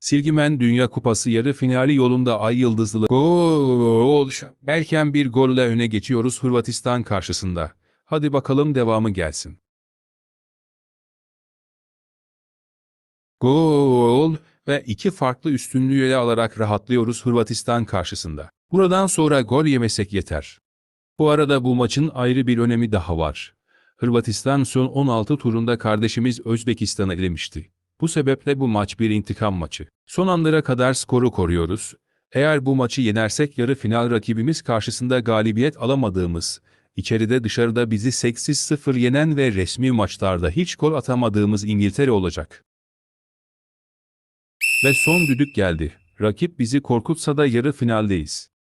Silgimen Dünya Kupası yarı finali yolunda Ay Yıldızlı gol. Erken bir golle öne geçiyoruz Hırvatistan karşısında. Hadi bakalım devamı gelsin. Gol ve iki farklı üstünlüğü ele alarak rahatlıyoruz Hırvatistan karşısında. Buradan sonra gol yemesek yeter. Bu arada bu maçın ayrı bir önemi daha var. Hırvatistan son 16 turunda kardeşimiz Özbekistan'ı elemişti. Bu sebeple bu maç bir intikam maçı. Son anlara kadar skoru koruyoruz. Eğer bu maçı yenersek yarı final rakibimiz karşısında galibiyet alamadığımız, içeride dışarıda bizi 8-0 yenen ve resmi maçlarda hiç gol atamadığımız İngiltere olacak. Ve son düdük geldi. Rakip bizi korkutsa da yarı finaldeyiz.